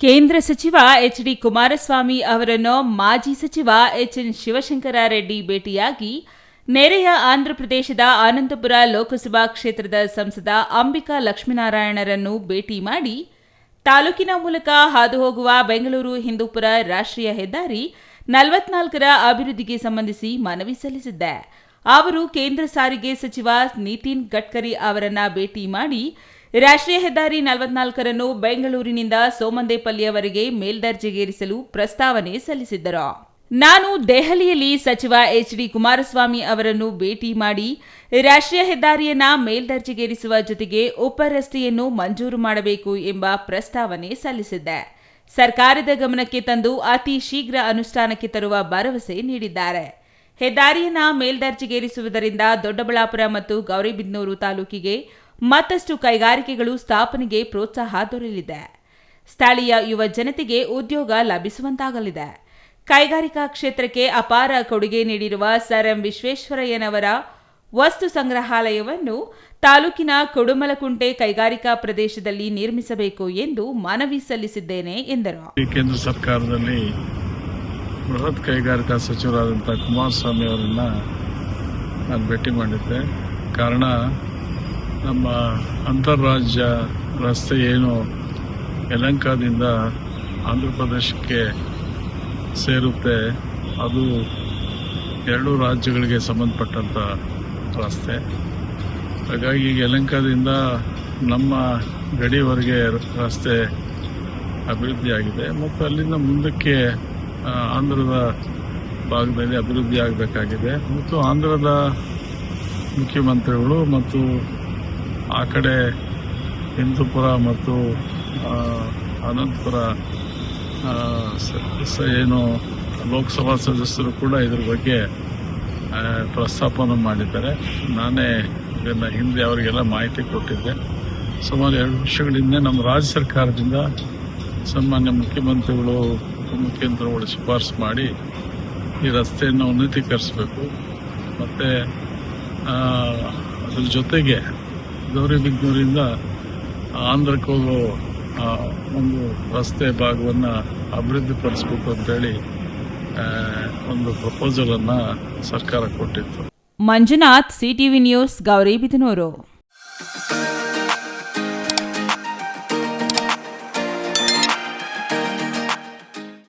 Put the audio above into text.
ಕೇಂದ್ರ ಸಚಿವ H D Kumaraswamy ಅವರನ್ನು ಮಾಜಿ ಸಚಿವ ಎಚ್ ಎನ್ ಶಿವಶಂಕರ ರೆಡ್ಡಿ ಭೇಟಿಯಾಗಿ ನೆರೆಯ ಆಂಧ್ರಪ್ರದೇಶದ ಆನಂದಪುರ ಲೋಕಸಭಾ ಕ್ಷೇತ್ರದ ಸಂಸದ ಅಂಬಿಕಾ ಲಕ್ಷ್ಮೀನಾರಾಯಣರನ್ನು ಭೇಟಿ ಮಾಡಿ ತಾಲೂಕಿನ ಮೂಲಕ ಹಾದುಹೋಗುವ ಬೆಂಗಳೂರು ಹಿಂದೂಪುರ ರಾಷ್ಟ್ರೀಯ ಹೆದ್ದಾರಿ ನಲವತ್ನಾಲ್ಕರ ಅಭಿವೃದ್ಧಿಗೆ ಸಂಬಂಧಿಸಿ ಮನವಿ ಸಲ್ಲಿಸಿದ್ದೆ. ಅವರು ಕೇಂದ್ರ ಸಾರಿಗೆ ಸಚಿವ ನಿತಿನ್ ಗಡ್ಕರಿ ಅವರನ್ನು ಭೇಟಿ ಮಾಡಿ, ರಾಷ್ಟ್ರೀಯ ಹೆದ್ದಾರಿ ನಲವತ್ನಾಲ್ಕರನ್ನು ಬೆಂಗಳೂರಿನಿಂದ ಸೋಮಂದೇಪಲ್ಲಿಯವರೆಗೆ ಮೇಲ್ದರ್ಜೆಗೇರಿಸಲು ಪ್ರಸ್ತಾವನೆ ಸಲ್ಲಿಸಿದ್ದರು. ನಾನು ದೆಹಲಿಯಲ್ಲಿ ಸಚಿವ ಎಚ್ ಡಿ ಕುಮಾರಸ್ವಾಮಿ ಅವರನ್ನು ಭೇಟಿ ಮಾಡಿ, ರಾಷ್ಟ್ರೀಯ ಹೆದ್ದಾರಿಯನ್ನ ಮೇಲ್ದರ್ಜೆಗೇರಿಸುವ ಜೊತೆಗೆ ಉಪರಸ್ತೆಯನ್ನು ಮಂಜೂರು ಮಾಡಬೇಕು ಎಂಬ ಪ್ರಸ್ತಾವನೆ ಸಲ್ಲಿಸಿದ್ದೆ. ಸರ್ಕಾರದ ಗಮನಕ್ಕೆ ತಂದು ಅತಿ ಶೀಘ್ರ ಅನುಷ್ಠಾನಕ್ಕೆ ತರುವ ಭರವಸೆ ನೀಡಿದ್ದಾರೆ. ಹೆದ್ದಾರಿಯನ್ನ ಮೇಲ್ದರ್ಜೆಗೇರಿಸುವುದರಿಂದ ದೊಡ್ಡಬಳ್ಳಾಪುರ ಮತ್ತು ಗೌರಿಬಿದನೂರು ತಾಲೂಕಿಗೆ ಮತ್ತಷ್ಟು ಕೈಗಾರಿಕೆಗಳು ಸ್ಥಾಪನೆಗೆ ಪ್ರೋತ್ಸಾಹ ದೊರೆಯಲಿದೆ. ಸ್ಥಳೀಯ ಯುವ ಜನತೆಗೆ ಉದ್ಯೋಗ ಲಭಿಸುವಂತಾಗಲಿದೆ. ಕೈಗಾರಿಕಾ ಕ್ಷೇತ್ರಕ್ಕೆ ಅಪಾರ ಕೊಡುಗೆ ನೀಡಿರುವ ಸರ್ ಎಂ ವಿಶ್ವೇಶ್ವರಯ್ಯನವರ ವಸ್ತು ಸಂಗ್ರಹಾಲಯವನ್ನು ತಾಲೂಕಿನ ಕೊಡುಮಲಕುಂಟೆ ಕೈಗಾರಿಕಾ ಪ್ರದೇಶದಲ್ಲಿ ನಿರ್ಮಿಸಬೇಕು ಎಂದು ಮನವಿ ಸಲ್ಲಿಸಿದ್ದೇನೆ ಎಂದರು. ಕೇಂದ್ರ ಸರ್ಕಾರದಲ್ಲಿ ಬೃಹತ್ ಕೈಗಾರಿಕಾ ಸಚಿವರಾದಂಥ ಕುಮಾರಸ್ವಾಮಿ ಅವರನ್ನು ನಾನು ಭೇಟಿ ಮಾಡಿದ್ದೆ. ಕಾರಣ, ನಮ್ಮ ಅಂತಾರಾಜ್ಯ ರಸ್ತೆ ಏನು ಯಲಂಕಾದಿಂದ ಆಂಧ್ರ ಪ್ರದೇಶಕ್ಕೆ ಸೇರುತ್ತೆ, ಅದು ಎರಡು ರಾಜ್ಯಗಳಿಗೆ ಸಂಬಂಧಪಟ್ಟಂಥ ರಸ್ತೆ. ಹಾಗಾಗಿ ಯಲಂಕಾದಿಂದ ನಮ್ಮ ಗಡಿವರೆಗೆ ರಸ್ತೆ ಅಭಿವೃದ್ಧಿಯಾಗಿದೆ. ಮತ್ತು ಅಲ್ಲಿಂದ ಮುಂದಕ್ಕೆ ಆಂಧ್ರದ ಭಾಗದಲ್ಲಿ ಅಭಿವೃದ್ಧಿ ಆಗಬೇಕಾಗಿದೆ. ಮತ್ತು ಆಂಧ್ರದ ಮುಖ್ಯಮಂತ್ರಿಗಳು ಮತ್ತು ಆ ಕಡೆ ಹಿಂದೂಪುರ ಮತ್ತು ಅನಂತಪುರ ಏನು ಲೋಕಸಭಾ ಸದಸ್ಯರು ಕೂಡ ಇದ್ರ ಬಗ್ಗೆ ಪ್ರಸ್ತಾಪನ ಮಾಡಿದ್ದಾರೆ. ನಾನೇ ಇದನ್ನು ಹಿಂದೆ ಅವರಿಗೆಲ್ಲ ಮಾಹಿತಿ ಕೊಟ್ಟಿದ್ದೆ. ಸುಮಾರು ಎರಡು ವರ್ಷಗಳಿಂದ ನಮ್ಮ ರಾಜ್ಯ ಸರ್ಕಾರದಿಂದ ಸನ್ಮಾನ್ಯ ಮುಖ್ಯಮಂತ್ರಿಗಳು ಉಪಮುಖ್ಯಮಂತ್ರಿಗಳು ಶಿಫಾರಸು ಮಾಡಿ ಈ ರಸ್ತೆಯನ್ನು ಉನ್ನತೀಕರಿಸಬೇಕು. ಮತ್ತು ಅದ್ರ ಜೊತೆಗೆ ಗೌರಿಬಿದ್ನೂರಿಂದ ಆಂಧ್ರಕ್ಕೆ ಹೋಗೋ ಒಂದು ರಸ್ತೆ ಭಾಗವನ್ನು ಅಭಿವೃದ್ಧಿಪಡಿಸಬೇಕು ಅಂತೇಳಿ ಒಂದು ಪ್ರಪೋಸಲನ್ನು ಸರ್ಕಾರ ಕೊಟ್ಟಿತ್ತು. Manjunath CTV news Gauribidanur.